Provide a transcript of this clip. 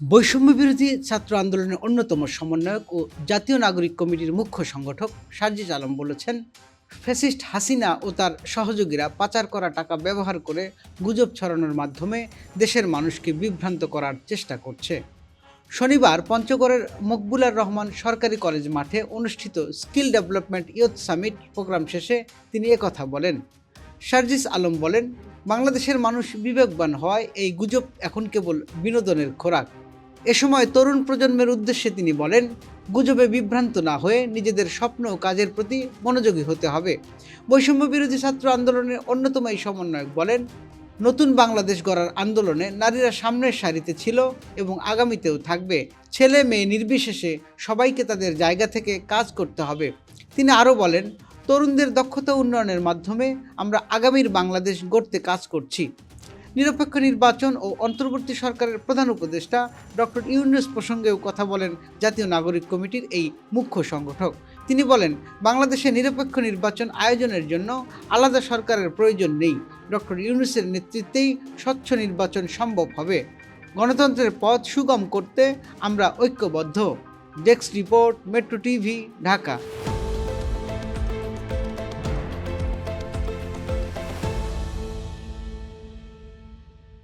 বৈষম্য বিরোধী ছাত্র আন্দোলনের অন্যতম সমন্বয়ক ও জাতীয় নাগরিক কমিটির মুখ্য সংগঠক সার্জিস আলম বলেছেন, ফ্যাসিস্ট হাসিনা ও তার সহযোগীরা পাচার করা টাকা ব্যবহার করে গুজব ছড়ানোর মাধ্যমে দেশের মানুষকে বিভ্রান্ত করার চেষ্টা করছে। শনিবার পঞ্চগড়ের মকবুলার রহমান সরকারি কলেজ মাঠে অনুষ্ঠিত skill development youth summit programme শেষে তিনি একথা বলেন। সার্জিস আলম বলেন, বাংলাদেশের মানুষ বিবেকবান হওয়ায় এই গুজব এখন কেবল বিনোদনের খোরাক। এ সময় তরুণ প্রজন্মের উদ্দেশ্যে তিনি বলেন, গুজবে বিভ্রান্ত না হয়ে নিজেদের স্বপ্ন ও কাজের প্রতি মনোযোগী হতে হবে। বৈষম্য বিরোধী ছাত্র আন্দোলনের অন্যতম এই সমন্বয়ক বলেন, নতুন বাংলাদেশ গড়ার আন্দোলনে নারীরা সামনের সারিতে ছিল এবং আগামীতেও থাকবে। ছেলে মেয়ে নির্বিশেষে সবাইকে তাদের জায়গা থেকে কাজ করতে হবে। তিনি আরও বলেন, তরুণদের দক্ষতা উন্নয়নের মাধ্যমে আমরা আগামীর বাংলাদেশ গড়তে কাজ করছি। নিরপেক্ষ নির্বাচন ও অন্তর্বর্তী সরকারের প্রধান উপদেষ্টা ডক্টর ইউনুস প্রসঙ্গেও কথা বলেন জাতীয় নাগরিক কমিটির এই মুখ্য সংগঠক। তিনি বলেন, বাংলাদেশে নিরপেক্ষ নির্বাচন আয়োজনের জন্য আলাদা সরকারের প্রয়োজন নেই। ডক্টর ইউনুসের নেতৃত্বেই স্বচ্ছ নির্বাচন সম্ভব হবে। গণতন্ত্রের পথ সুগম করতে আমরা ঐক্যবদ্ধ। Desk report, metro TV, Dhaka.